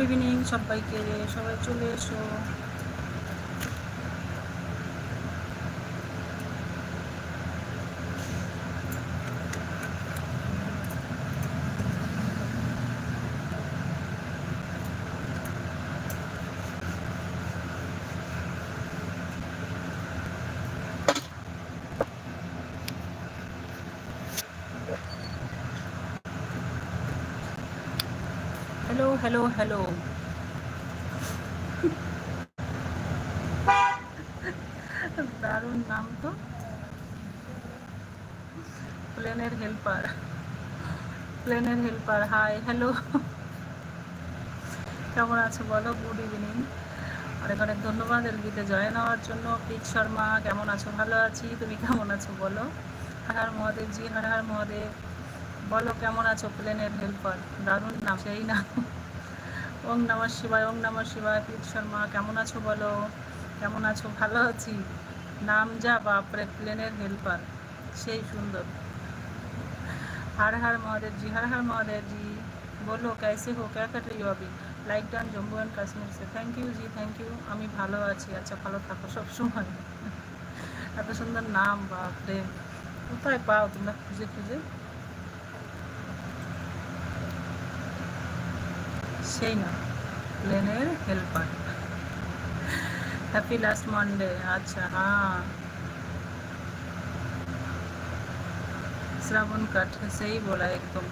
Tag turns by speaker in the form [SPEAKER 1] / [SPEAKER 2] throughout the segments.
[SPEAKER 1] Good evening সবাইকে সবাই চলে এসো। হ্যালো হ্যালো দারুণ নাম তো। প্লেনের হেল্পার প্লেনের হেল্পার হাই হ্যালো কেমন আছো বলো? গুড ইভিনিং অনেক অনেক ধন্যবাদ এলবিতে জয়েন হওয়ার জন্য। প্রীত শর্মা, কেমন আছো? ভালো আছি। তুমি কেমন আছো বলো? হর হর মহাদেব জি, হর হর মহাদেব। বলো, কেমন আছো? প্লেনের হেল্পার দারুণ নাম, সেই না ওং নমঃ শিবায় ওং নমঃ শিবায় প্রীত শর্মা কেমন আছো বলো কেমন আছো ভালো আছি নাম যা বাপরে প্লেনের হেল্পার সেই সুন্দর हर हर महादेव जी हर हर महादेव जी बोलो कैसे हो क्या कर रही हो अभी like done Jammu and Kashmir say thank you ji thank you আমি ভালো আছি আচ্ছা ভালো থাকো সবসময় এত সুন্দর নাম বাপরে কোথায় পাও তোমরা খুঁজে খুঁজে সেই না প্লেনের হেল্পার হ্যাপি লাস্ট মানডে আচ্ছা হ্যাঁ श्रावण कट सही बोला एकदम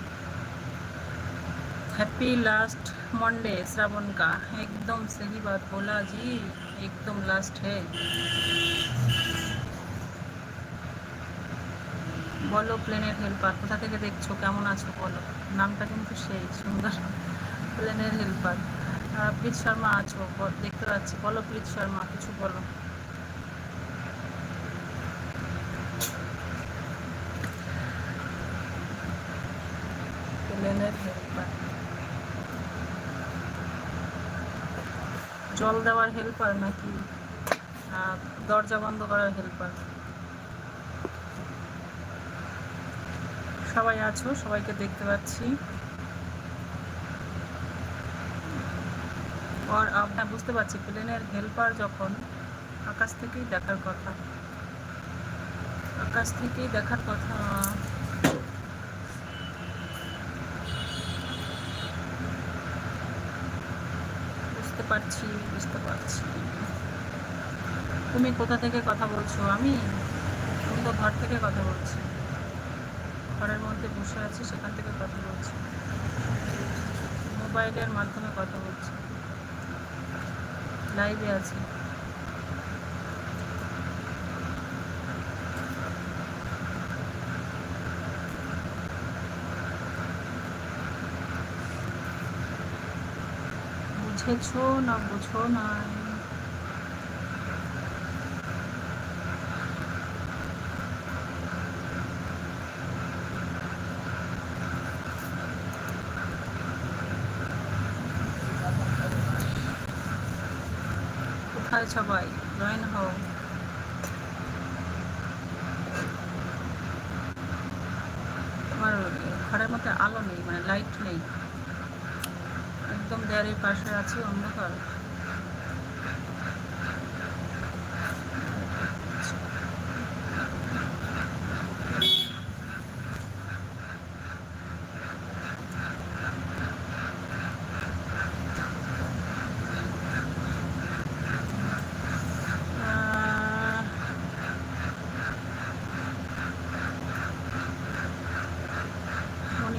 [SPEAKER 1] हैप्पी लास्ट मंडे श्रावण का एकदम सही बात बोला जी एकदम लास्ट है বলো প্লেনের হেল্পার কোথা থেকে দেখছো কেমন আছো বলো নামটা কিন্তু সেই সুন্দর প্লেনের হেল্পার। প্রীত শর্মা আছো? দেখতে পাচ্ছি। বলো প্রীত শর্মা, কিছু বলো। প্লেনের হেল্পার। জল দেওয়ার হেল্পার নাকি? দরজা বন্ধ করার হেল্পার। সবাই আছো? সবাইকে দেখতে পাচ্ছি। আর আপনার বুঝতে পারছি প্লেনের হেল্পার যখন আকাশ থেকেই দেখার কথা। আকাশ থেকেই দেখার কথা। বুঝতে পারছি বুঝতে পারছি। তুমি কোথা থেকে কথা বলছো? আমি? আমি তো ঘর থেকে কথা বলছি। ঘরের মধ্যে বসে আছি, সেখান থেকে কথা বলছি। মোবাইলের মাধ্যমে কথা বলছি। লাইভে আছি। বুঝেছ না বুঝো নাই কোথায় সবাই জয়েন হও। আমার ঘরের মধ্যে আলো নেই মানে লাইট নেই। একদম দেয়ারের পাশে আছে অন্ধকার।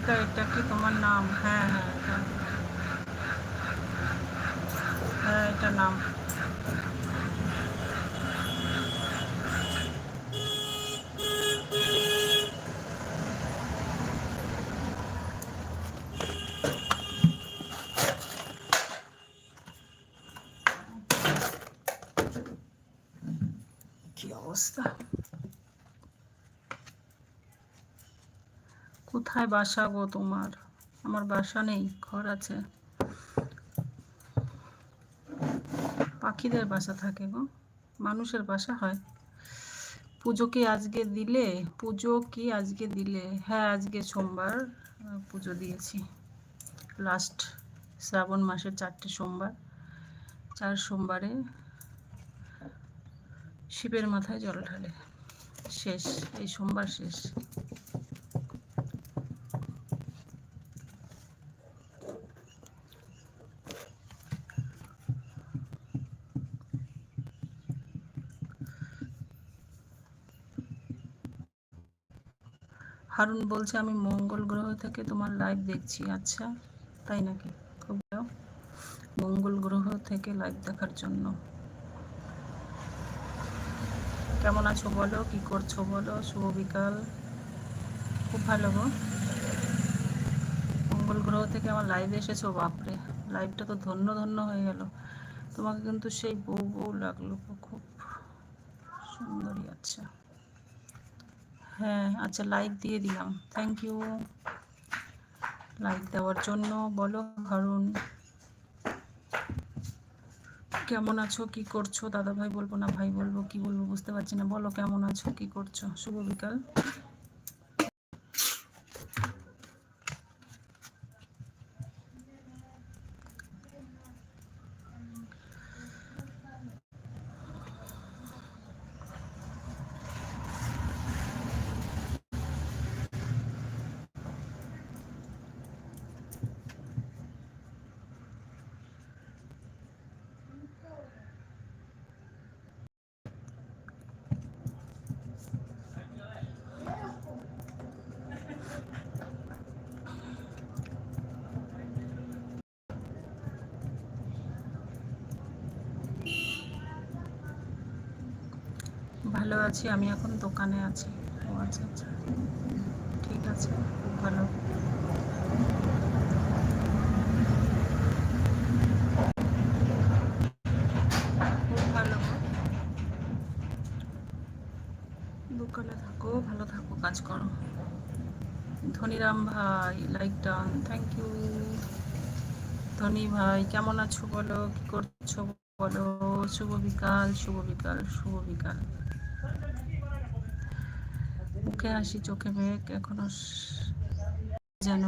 [SPEAKER 1] মনিকা এটা কি তোমার নাম? হ্যাঁ হ্যাঁ হ্যাঁ এটা নাম কি অবস্থা কোথায় বাসা গো তোমার? আমার বাসা নেই, ঘর আছে। পাখিদের বাসা থাকে গো, মানুষের বাসা হয়। পুজো কি আজকে দিলে? পুজো কি আজকে দিলে? হ্যাঁ আজকে সোমবার পুজো দিয়েছি। লাস্ট শ্রাবণ মাসের চারটে সোমবার। চার সোমবারে শিবের মাথায় জল ঢালে। শেষ, এই সোমবার শেষ। হারুন বলছে আমি মঙ্গল গ্রহ থেকে তোমার লাইভ দেখছি। আচ্ছা তাই নাকি? খুব ভালো। মঙ্গল গ্রহ থেকে লাইভ দেখার জন্য। কেমন আছো বলো? কি করছ বলো? শুভ বিকাল। খুব ভালো গো। মঙ্গল গ্রহ থেকে আমার লাইভে এসেছ বাপরে। লাইভটা তো ধন্য ধন্য হয়ে গেল। তোমাকে কিন্তু সেই বউ বউ লাগল খুব সুন্দরী আচ্ছা। হ্যাঁ আচ্ছা লাইক দিয়ে দিলাম। থ্যাংক ইউ লাইক দেওয়ার জন্য বলো হারুন কেমন আছো? কি করছ? দাদা ভাই বলব না, ভাই বলব, কি বলব বুঝতে পারছি না। বলো, কেমন আছো? কি করছ? শুভ বিকাল। ভালো আছি, আমি এখন দোকানে আছি। ও আচ্ছা আচ্ছা। ঠিক আছে, খুব ভালো। দোকানে থাকো, ভালো থাকো, কাজ করো। ধনিরাম ভাই লাইক ডান থ্যাংক ইউ ধনী ভাই, কেমন আছো বলো? কি করছ বলো? শুভ বিকাল শুভ বিকাল শুভ বিকাল। মুখে হাসি চোখে মেঘ, এখনও যেন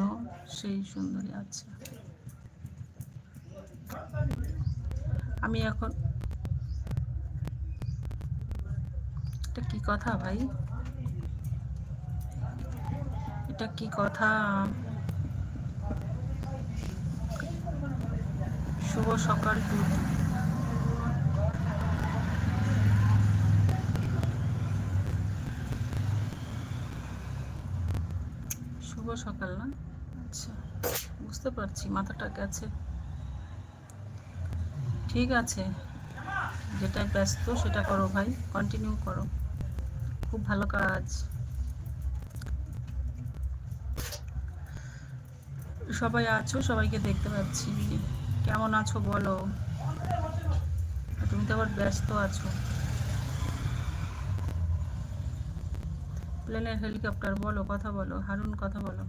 [SPEAKER 1] সেই সুন্দরী আছে। আমি এখন এটা কি কথা ভাই? এটা কি কথা? শুভ সকাল টু শুভ সকাল, না? আচ্ছা বুঝতে পারছি, মাথাটা গেছে। ঠিক আছে যেটা ব্যস্ত সেটা করো ভাই কন্টিনিউ করো। খুব ভালো কাজ। সবাই আছো, সবাইকে দেখতে পাচ্ছি। কেমন আছো বলো? তুমি তো আবার ব্যস্ত আছো। প্লেনের হেলিকপ্টার বলো, কথা বলো, হারুন, কথা বলো।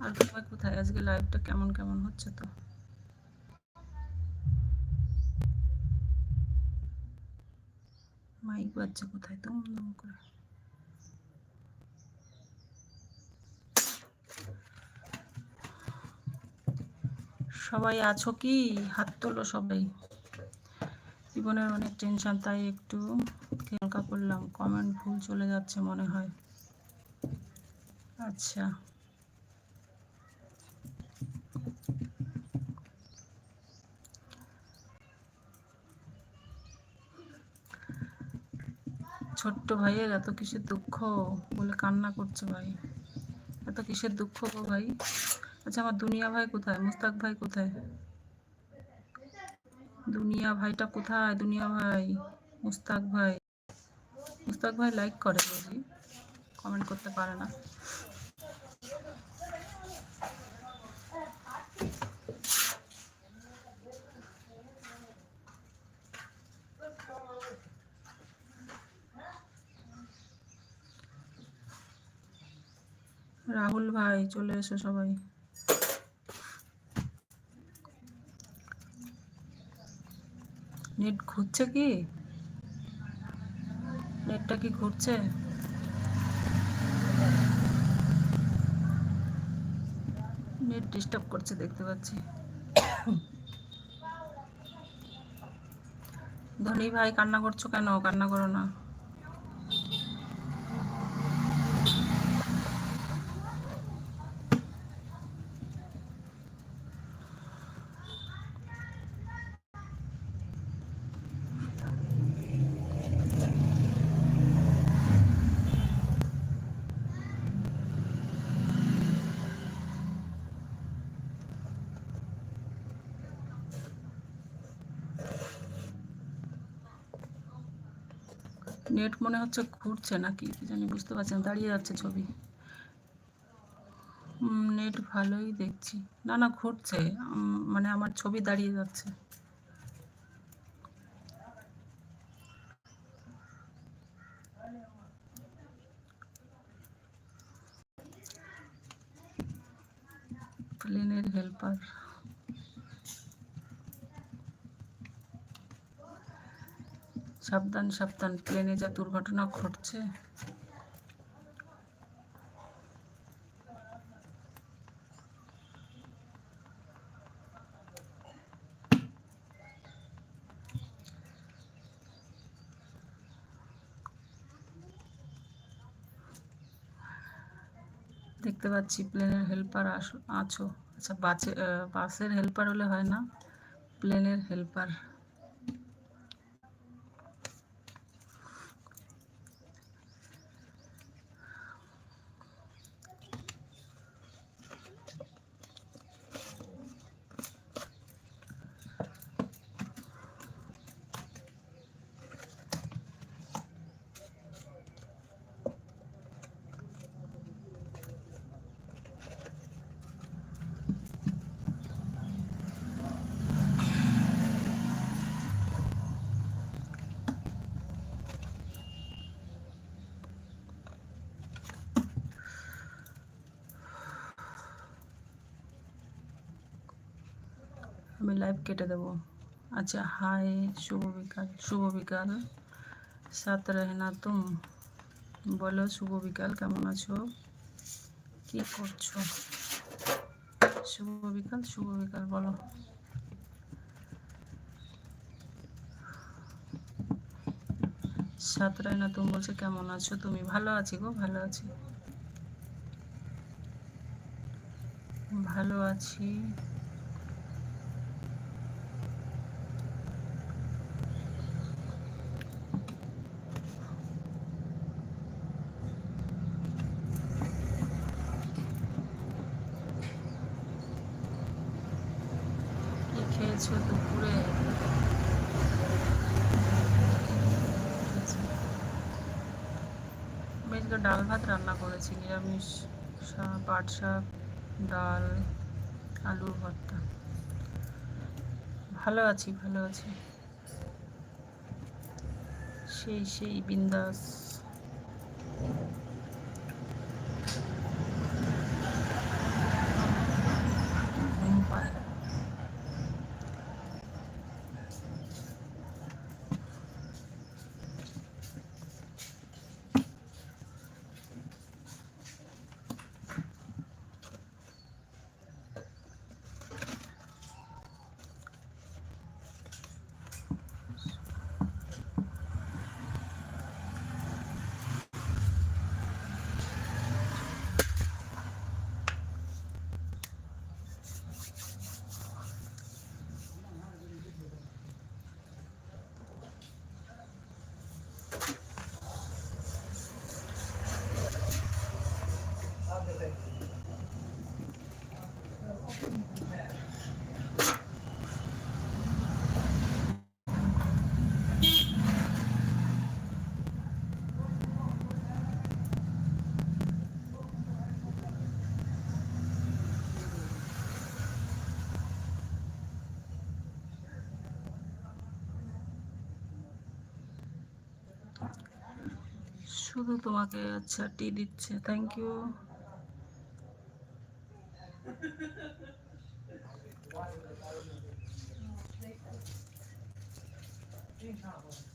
[SPEAKER 1] আর সবাই কোথায়? আজকে লাইভটা কেমন কেমন হচ্ছে তো? মাইক বাজছে কোথায়? তো করে। সবাই আছো কি? হাত তোলো সবাই। জীবনের অনেক টেনশন তাই একটু করলাম কমেন্ট ভুল চলে যাচ্ছে মনে হয়। আচ্ছা। ছোট্ট ভাইয়ের এত কিসের দুঃখ বলে কান্না করছে ভাই। এত কিসের দুঃখ গো ভাই? আচ্ছা আমার দুনিয়া ভাই কোথায়? মুস্তাক ভাই কোথায়? দুনিয়া ভাইটা কোথায়? দুনিয়া ভাই, মুস্তাক ভাই। মুস্তাক ভাই লাইক করে বুঝি কমেন্ট করতে পারে না। রাহুল ভাই, চলে এসো সবাই। নেট ঘুরছে কি? নেটটা কি ঘুরছে নেট ডিস্টার্ব করছে, দেখতে পাচ্ছি। ধনী ভাই, কান্না করছ কেন? কান্না করো না। নেট মনে হচ্ছে ঘুরছে নাকি, কি জানি বুঝতে পারছি না, দাঁড়িয়ে যাচ্ছে ছবি। নেট ভালোই দেখছি। না না, ঘুরছে মানে আমার ছবি দাঁড়িয়ে যাচ্ছে। প্লেনের হেল্পার। সাবধান সাবধান। প্লেনে যা দুর্ঘটনা ঘটছে। দেখতে পাচ্ছি প্লেনের হেল্পার আছো। আচ্ছা বাসে বাসের হেল্পার হলে হয় না? প্লেনের হেল্পার আমি লাইভ কেটে দেবো। আচ্ছা হাই শুভ বিকাল শুভ বিকাল। সাত রহনা তুম, বলো শুভ বিকাল, কেমন আছো? কি করছ? শুভ বিকাল শুভ বিকাল, বলো। সাত রহনা তুম বলছে, কেমন আছো? তুমি ভালো আছি গো, ভালো আছি। ভালো আছি কি খেয়েছো দুপুরে আমি আজকে ডাল ভাত রান্না করেছি, নিরামিষ পাট শাক, ডাল আলুর ভর্তা। ভালো আছি ভালো আছি। সেই সেই বিন্দাস। শুধু তোমাকে আচ্ছা টি দিচ্ছে থ্যাংক ইউ
[SPEAKER 2] Thank you.